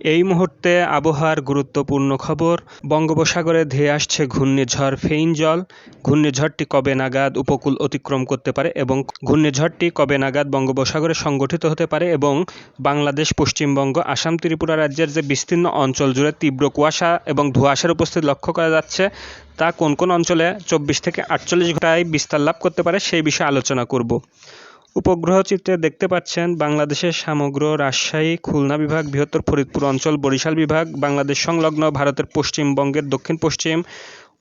এই মুহূর্তে আবহাওয়ার গুরুত্বপূর্ণ খবর, বঙ্গোপসাগরে ধেয়ে আসছে ঘূর্ণিঝড় ফেইনজল। ঘূর্ণিঝড়টি কবে নাগাদ উপকূল অতিক্রম করতে পারে এবং ঘূর্ণিঝড়টি কবে নাগাদ বঙ্গোপসাগরে সংগঠিত হতে পারে এবং বাংলাদেশ, পশ্চিমবঙ্গ, আসাম, ত্রিপুরা রাজ্যের যে বিস্তীর্ণ অঞ্চল জুড়ে তীব্র কুয়াশা এবং ধোঁয়াশার উপস্থিতি লক্ষ্য করা যাচ্ছে, তা কোন কোন অঞ্চলে চব্বিশ থেকে আটচল্লিশ ঘন্টায় বিস্তার লাভ করতে পারে সেই বিষয়ে আলোচনা করব। উপগ্রহ চিত্রে দেখতে পাচ্ছেন বাংলাদেশের সমগ্র রাজশাহী, খুলনা বিভাগ, বৃহত্তর ফরিদপুর অঞ্চল, বরিশাল বিভাগ, বাংলাদেশ সংলগ্ন ভারতের পশ্চিমবঙ্গের দক্ষিণ পশ্চিম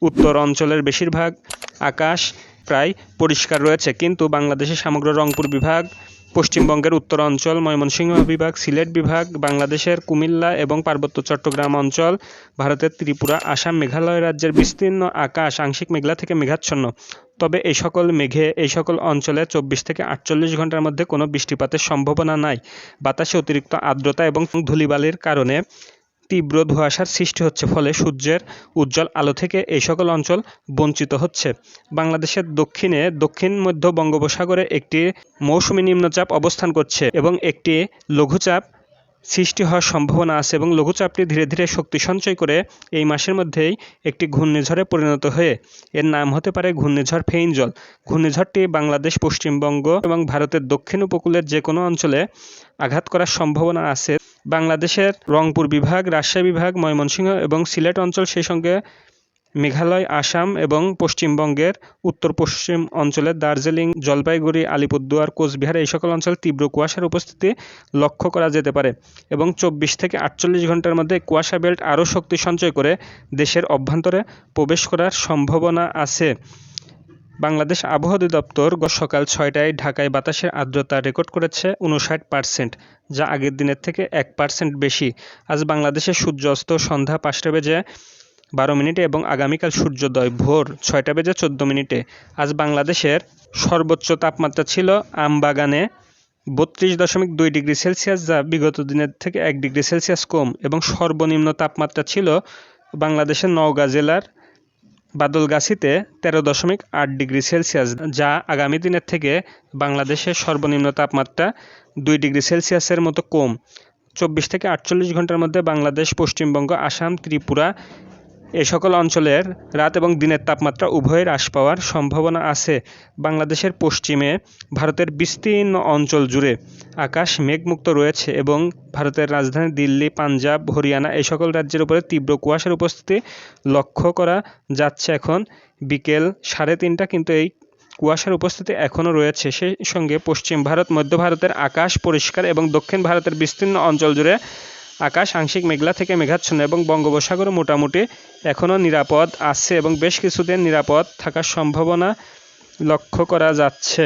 উত্তর অঞ্চলের বেশিরভাগ আকাশ প্রায় পরিষ্কার রয়েছে। কিন্তু বাংলাদেশের সমগ্র রংপুর বিভাগ পশ্চিমবঙ্গের উত্তরাঞ্চল, ময়মনসিংহ বিভাগ, সিলেট বিভাগ, বাংলাদেশের কুমিল্লা এবং পার্বত্য চট্টগ্রাম অঞ্চল, ভারতের ত্রিপুরা, আসাম, মেঘালয় রাজ্যের বিস্তীর্ণ আকাশ আংশিক মেঘলা থেকে মেঘাচ্ছন্ন। তবে এই সকল মেঘে, এই সকল অঞ্চলে চব্বিশ থেকে আটচল্লিশ ঘণ্টার মধ্যে কোনো বৃষ্টিপাতের সম্ভাবনা নাই। বাতাসে অতিরিক্ত আর্দ্রতা এবং ধুলিবালির কারণে তীব্র ধোঁয়াশার সৃষ্টি হচ্ছে, ফলে সূর্যের উজ্জ্বল আলো থেকে এই সকল অঞ্চল বঞ্চিত হচ্ছে। বাংলাদেশের দক্ষিণে, দক্ষিণ মধ্য বঙ্গোপসাগরে একটি মৌসুমী নিম্নচাপ অবস্থান করছে এবং একটি লঘুচাপ সৃষ্টি হওয়ার সম্ভাবনা আছে এবং লঘুচাপটি ধীরে ধীরে শক্তি সঞ্চয় করে এই মাসের মধ্যেই একটি ঘূর্ণিঝড়ে পরিণত হয়ে, এর নাম হতে পারে ঘূর্ণিঝড় ফেইনজল। ঘূর্ণিঝড়টি বাংলাদেশ, পশ্চিমবঙ্গ এবং ভারতের দক্ষিণ উপকূলের যে কোনো অঞ্চলে আঘাত করার সম্ভাবনা আছে। বাংলাদেশের রংপুর বিভাগ, রাজশাহী বিভাগ, ময়মনসিংহ এবং সিলেট অঞ্চল সেই সঙ্গে মেঘালয়, আসাম এবং পশ্চিমবঙ্গের উত্তর পশ্চিম অঞ্চলের দার্জিলিং, জলপাইগুড়ি, আলিপুরদুয়ার, কোচবিহার এই সকল অঞ্চল তীব্র কুয়াশার উপস্থিতি লক্ষ্য করা যেতে পারে এবং চব্বিশ থেকে আটচল্লিশ ঘণ্টার মধ্যে কুয়াশা বেল্ট আরও শক্তি সঞ্চয় করে দেশের অভ্যন্তরে প্রবেশ করার সম্ভাবনা আছে। বাংলাদেশ আবহাওয়া অধিদপ্তর গত সকাল ছয়টায় ঢাকায় বাতাসের আর্দ্রতা রেকর্ড করেছে উনষাট পার্সেন্ট, যা আগের দিনের থেকে এক পার্সেন্ট বেশি। আজ বাংলাদেশের সূর্যাস্ত সন্ধ্যা পাঁচটা বেজে বারো মিনিটে এবং আগামীকাল সূর্যোদয় ভোর ছয়টা বেজে চোদ্দ মিনিটে। আজ বাংলাদেশের সর্বোচ্চ তাপমাত্রা ছিল আমবাগানে বত্রিশ দশমিক দুই ডিগ্রি সেলসিয়াস, যা বিগত দিনের থেকে এক ডিগ্রি সেলসিয়াস কম, এবং সর্বনিম্ন তাপমাত্রা ছিল বাংলাদেশের নওগাঁ জেলার বাদলগাছিতে তেরো দশমিক আট ডিগ্রি সেলসিয়াস, যা আগামী দিনের থেকে বাংলাদেশের সর্বনিম্ন তাপমাত্রা দুই ডিগ্রি সেলসিয়াসের মতো কম। চব্বিশ থেকে আটচল্লিশ ঘণ্টার মধ্যে বাংলাদেশ, পশ্চিমবঙ্গ, আসাম, ত্রিপুরা এ সকল অঞ্চলের রাত এবং দিনের তাপমাত্রা উভয়ের হ্রাস পাওয়ার সম্ভাবনা আছে। বাংলাদেশের পশ্চিমে ভারতের বিস্তীর্ণ অঞ্চল জুড়ে আকাশ মেঘমুক্ত রয়েছে এবং ভারতের রাজধানী দিল্লি, পাঞ্জাব, হরিয়ানা এই সকল রাজ্যের উপরে তীব্র কুয়াশার উপস্থিতি লক্ষ্য করা যাচ্ছে এখন। বিকেল সাড়ে তিনটা কিন্তু এই কুয়াশার উপস্থিতি এখনও রয়েছে। সেই সঙ্গে পশ্চিম ভারত, মধ্য ভারতের আকাশ পরিষ্কার এবং দক্ষিণ ভারতের বিস্তীর্ণ অঞ্চল জুড়ে আকাশ আংশিক মেঘলা থেকে মেঘাচ্ছন্ন এবং বঙ্গোপসাগরও মোটামুটি এখনও নিরাপদ আছে এবং বেশ কিছুদিন নিরাপদ থাকার সম্ভাবনা লক্ষ্য করা যাচ্ছে।